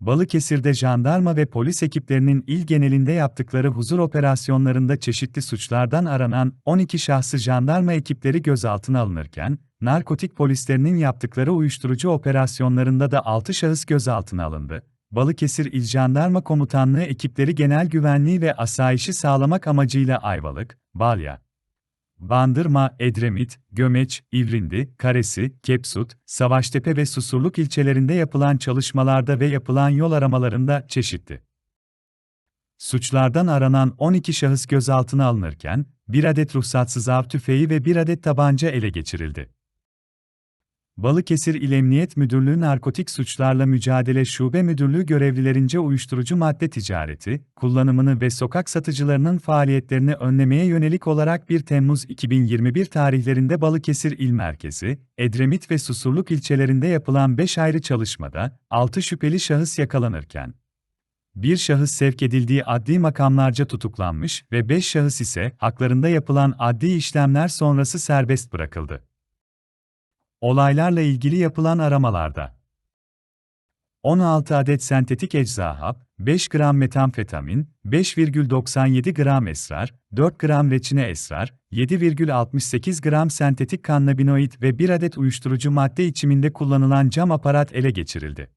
Balıkesir'de jandarma ve polis ekiplerinin il genelinde yaptıkları huzur operasyonlarında çeşitli suçlardan aranan 12 şahsı jandarma ekipleri gözaltına alınırken, narkotik polislerinin yaptıkları uyuşturucu operasyonlarında da 6 şahıs gözaltına alındı. Balıkesir İl Jandarma Komutanlığı ekipleri genel güvenliği ve asayişi sağlamak amacıyla Ayvalık, Balya, Bandırma, Edremit, Gömeç, İvrindi, Karesi, Kepsut, Savaştepe ve Susurluk ilçelerinde yapılan çalışmalarda ve yapılan yol aramalarında çeşitli suçlardan aranan 12 şahıs gözaltına alınırken, bir adet ruhsatsız av tüfeği ve bir adet tabanca ele geçirildi. Balıkesir İl Emniyet Müdürlüğü Narkotik Suçlarla Mücadele Şube Müdürlüğü görevlilerince uyuşturucu madde ticareti, kullanımını ve sokak satıcılarının faaliyetlerini önlemeye yönelik olarak 1 Temmuz 2021 tarihlerinde Balıkesir İl Merkezi, Edremit ve Susurluk ilçelerinde yapılan 5 ayrı çalışmada 6 şüpheli şahıs yakalanırken, bir şahıs sevk edildiği adli makamlarca tutuklanmış ve 5 şahıs ise haklarında yapılan adli işlemler sonrası serbest bırakıldı. Olaylarla ilgili yapılan aramalarda 16 adet sentetik ecza hap, 5 gram metamfetamin, 5,97 gram esrar, 4 gram reçine esrar, 7,68 gram sentetik kannabinoid ve 1 adet uyuşturucu madde içiminde kullanılan cam aparat ele geçirildi.